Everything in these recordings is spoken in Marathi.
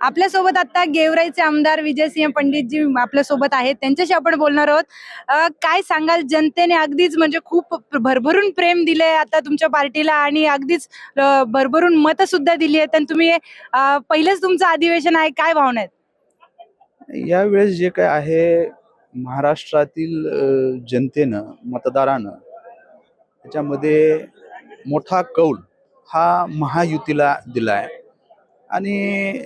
आपल्यासोबत आता गेवराईचे आमदार विजयसिंह पंडितजी आपल्यासोबत आहेत. त्यांच्याशी आपण बोलणार आहोत. काय सांगाल? जनतेने अगदीच म्हणजे खूप भरभरून प्रेम दिले आता तुमच्या पार्टीला आणि अगदीच भरभरून मतं सुद्धा दिली आहेत. आणि तुम्ही पहिलेच तुमचं अधिवेशन आहे. काय भावना आहेत? यावेळेस जे काय आहे महाराष्ट्रातील जनतेनं मतदारानं त्याच्यामध्ये मोठा कौल हा महायुतीला दिला आहे आणि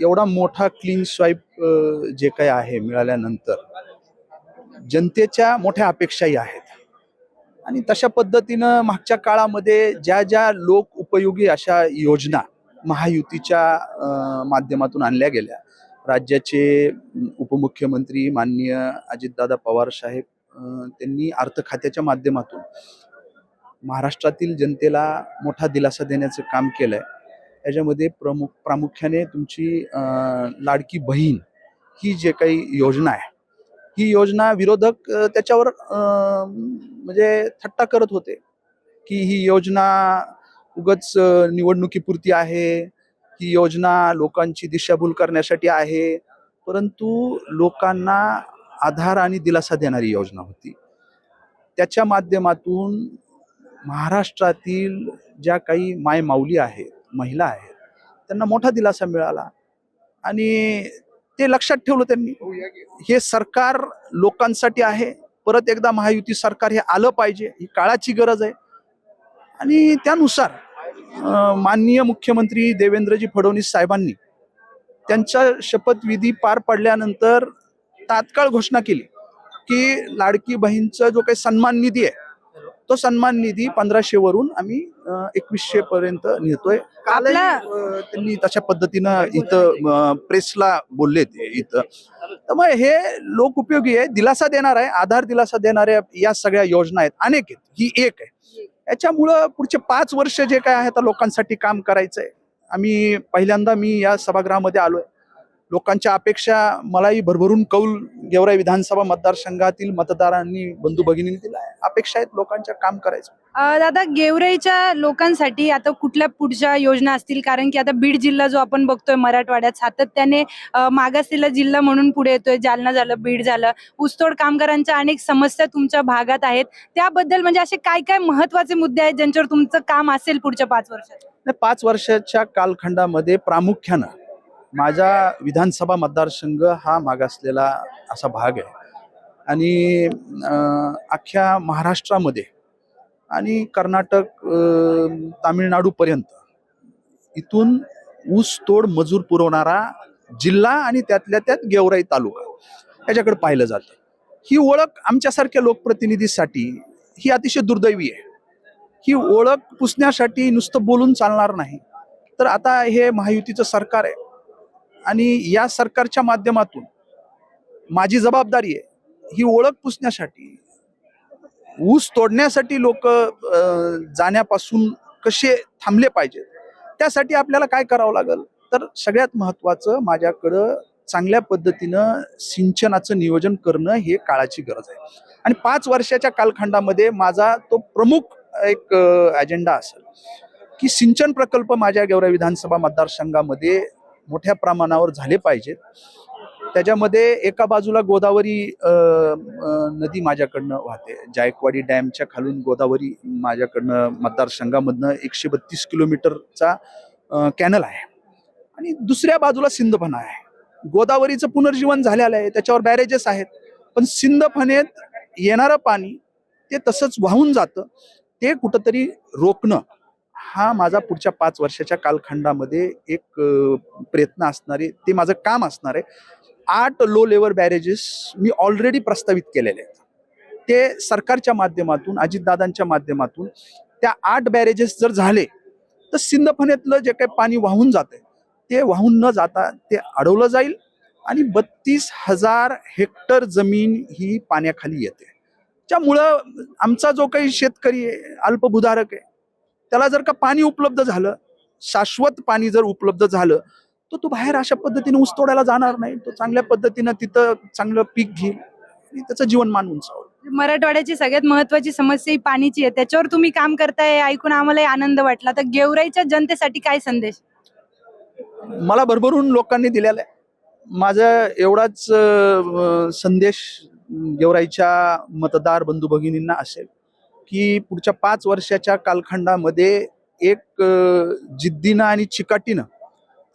एवढा मोठा क्लीन स्वाईप जे काही आहे मिळाल्यानंतर जनतेच्या मोठ्या अपेक्षाही आहेत. आणि तशा पद्धतीनं मागच्या काळामध्ये ज्या ज्या लोक उपयोगी अशा योजना महायुतीच्या माध्यमातून आणल्या गेल्या राज्याचे उपमुख्यमंत्री माननीय अजितदादा पवार साहेब त्यांनी अर्थ खात्याच्या माध्यमातून महाराष्ट्रातील जनतेला मोठा दिलासा देण्याचं काम केलंय. याच्यामध्ये प्रमुख प्रामुख्याने तुमची लाडकी बहीण ही जे काही योजना आहे ही योजना विरोधक त्याच्यावर म्हणजे थट्टा करत होते की ही योजना उगच निवडणुकीपुरती आहे ही योजना लोकांची दिशाभूल करण्यासाठी आहे परंतु लोकांना आधार आणि दिलासा देणारी योजना होती. त्याच्या माध्यमातून महाराष्ट्रातील ज्या काही मायमाऊली आहेत महिला आहेत त्यांना मोठा दिलासा मिळाला. आणि ते लक्षात ठेवलं त्यांनी हे सरकार लोकांसाठी आहे परत एकदा महायुती सरकार हे आलं पाहिजे ही काळाची गरज आहे. आणि त्यानुसार माननीय मुख्यमंत्री देवेंद्रजी फडणवीस साहेबांनी त्यांच्या शपथविधी पार पडल्यानंतर तात्काळ घोषणा केली की लाडकी बहीणचा जो काही सन्मान निधी आहे तो सन्मान निधी पंधराशे वरून आम्ही एकवीसशे पर्यंत नेतोय. त्यांनी तशा पद्धतीनं इथं प्रेसला बोलले ते इथं. तर मग हे लोक उपयोगी आहे दिलासा देणार आहे आधार दिलासा देणाऱ्या या सगळ्या योजना आहेत. अनेक आहेत ही एक आहे. याच्यामुळं पुढचे पाच वर्ष जे काय आहे आता लोकांसाठी काम करायचंय. आम्ही पहिल्यांदा मी या सभागृहामध्ये आलोय. लोकांच्या अपेक्षा मलाही भरभरून कौल गेवराई विधानसभा मतदारसंघातील मतदारांनी बंधू भगिनींनी दिला आहे. अपेक्षा आहेत लोकांच्या काम करायचं. दादा गेवराईच्या लोकांसाठी आता कुठल्या पुढच्या योजना असतील? कारण की आता बीड जिल्हा जो आपण बघतोय मराठवाड्यात सातत्याने मागासलेला जिल्हा म्हणून पुढे येतोय. जालना झालं बीड झालं. ऊसतोड कामगारांच्या अनेक समस्या तुमच्या भागात आहेत. त्याबद्दल म्हणजे असे काय काय महत्त्वाचे मुद्दे आहेत ज्यांच्यावर तुमचं काम असेल पुढच्या पाच वर्षात? पाच वर्षाच्या कालखंडामध्ये प्रामुख्यानं माझा विधानसभा मतदारसंघ हा मागासलेला असा भाग आहे. आणि अख्ख्या महाराष्ट्रामध्ये आणि कर्नाटक तामिळनाडूपर्यंत इथून ऊस तोड मजूर पुरवणारा जिल्हा आणि त्यातल्या त्यात गेवराई तालुका याच्याकडे पाहिलं जातं. ही ओळख आमच्यासारख्या लोकप्रतिनिधीसाठी ही अतिशय दुर्दैवी आहे. ही ओळख पुसण्यासाठी नुसतं बोलून चालणार नाही. तर आता हे महायुतीचं सरकार आहे. आणि या सरकारच्या माध्यमातून माझी जबाबदारी आहे ही ओळख पुसण्यासाठी ऊस तोडण्यासाठी लोक जाण्यापासून कसे थांबले पाहिजेत त्यासाठी आपल्याला काय करावं लागेल? तर सगळ्यात महत्वाचं माझ्याकडं चांगल्या पद्धतीनं सिंचनाचं नियोजन करणं हे काळाची गरज आहे. आणि पाच वर्षाच्या कालखंडामध्ये माझा तो प्रमुख एक अजेंडा असेल की सिंचन प्रकल्प माझ्या गेवराई विधानसभा मतदारसंघामध्ये मोठ्या प्रमाणावर झाले पाहिजेत. त्याच्यामध्ये एका बाजूला गोदावरी नदी माझ्याकडनं वाहते. जायकवाडी डॅमच्या खालून गोदावरी माझ्याकडनं मतदारसंघामधनं एकशे बत्तीस किलोमीटरचा कॅनल आहे. आणि दुसऱ्या बाजूला सिंधफणा आहे. गोदावरीचं पुनर्जीवन झालेलं आहे. त्याच्यावर बॅरेजेस आहेत. पण सिंधफणेत येणारं पाणी ते तसंच वाहून जातं. ते कुठंतरी रोखणं. हा माझा पुढच्या पाच वर्षाच्या कालखंडामध्ये एक प्रयत्न प्रयत्न असणारे ते माझं काम असणार आहे. आठ लो लेवल बॅरेजेस मी ऑलरेडी प्रस्तावित केलेले आहेत. ते सरकारच्या माध्यमातून अजितदादांच्या माध्यमातून त्या आठ बॅरेजेस जर झाले तर सिंधफणेतलं जे काही पाणी वाहून जाते ते वाहून न जाता ते अडवलं जाईल आणि बत्तीस हजार हेक्टर जमीन ही पाण्याखाली येते. त्यामुळं आमचा जो काही शेतकरी आहे अल्पभूधारक आहे त्याला जर का पाणी उपलब्ध झालं शाश्वत पाणी जर उपलब्ध झालं तर तो बाहेर अशा पद्धतीने ऊस तोडायला जाणार नाही. तो चांगल्या पद्धतीनं तिथं चांगलं पीक घेईल आणि त्याचं जीवनमान उंचावेल. मराठवाड्याची सगळ्यात महत्वाची समस्या ही पाणीची आहे. त्याच्यावर तुम्ही काम करताय ऐकून आम्हालाही आनंद वाटला. तर गेवराईच्या जनतेसाठी काय संदेश? मला भरभरून लोकांनी दिलेला आहे. माझा एवढाच संदेश गेवराईच्या मतदार बंधू भगिनींना असेल. की पुढच्या पाच वर्षाच्या कालखंडामध्ये एक जिद्दीनं आणि चिकाटीनं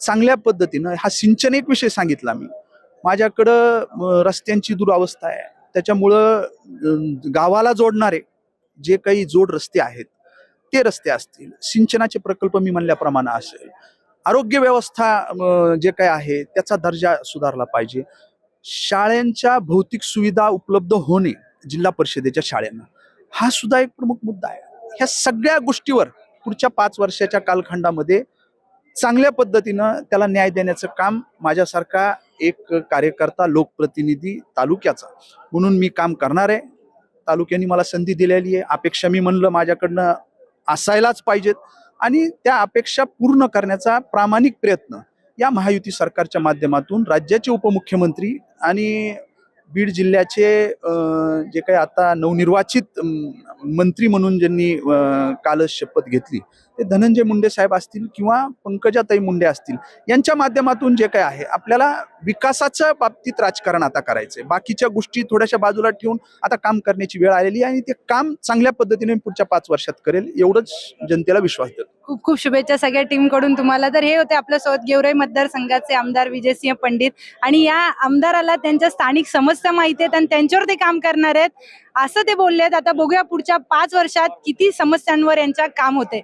चांगल्या पद्धतीनं हा सिंचन एक विषय सांगितला मी. माझ्याकडं रस्त्यांची दुरावस्था आहे. त्याच्यामुळं गावाला जोडणारे जे काही जोड रस्ते आहेत ते रस्ते असतील. सिंचनाचे प्रकल्प मी म्हणल्याप्रमाणे असेल. आरोग्य व्यवस्था जे काय आहे त्याचा दर्जा सुधारला पाहिजे. शाळांच्या भौतिक सुविधा उपलब्ध होणे जिल्हा परिषदेच्या शाळांना. हा सुद्धा एक प्रमुख मुद्दा आहे. ह्या सगळ्या गोष्टीवर पुढच्या पाच वर्षाच्या कालखंडामध्ये चांगल्या पद्धतीनं त्याला न्याय देण्याचं काम माझ्यासारखा एक कार्यकर्ता लोकप्रतिनिधी तालुक्याचा. म्हणून मी काम करणार आहे. तालुक्याने मला संधी दिलेली आहे. अपेक्षा मी म्हणलं माझ्याकडनं असायलाच पाहिजेत. आणि त्या अपेक्षा पूर्ण करण्याचा प्रामाणिक प्रयत्न या महायुती सरकारच्या माध्यमातून राज्याचे उपमुख्यमंत्री आणि बीड जिल्ह्याचे जे काही आता नवनिर्वाचित मंत्री म्हणून ज्यांनी अं, कालच शपथ घेतली ते धनंजय मुंडे साहेब असतील किंवा पंकजाताई मुंडे असतील यांच्या माध्यमातून जे काय आहे आपल्याला विकासाच्या बाबतीत राजकारण आता करायचंय. बाकीच्या गोष्टी थोड्याशा बाजूला ठेवून आता काम करण्याची वेळ आलेली आहे आणि ते काम चांगल्या पद्धतीने मी पुढच्या पाच वर्षात करेल एवढंच जनतेला विश्वास देतो. खूप खूप शुभेच्छा सगळ्या टीमकडून तुम्हाला. तर हे होते आपल्यासोबत गेवराई मतदारसंघाचे आमदार विजयसिंह पंडित. आणि या आमदाराला त्यांच्या स्थानिक समस्या माहिती आहेत आणि त्यांच्यावर ते काम करणार आहेत. असं ते बोलले आहेत. आता बघूया पुढच्या पाच वर्षात किती समस्यांवर यांच्या काम होते.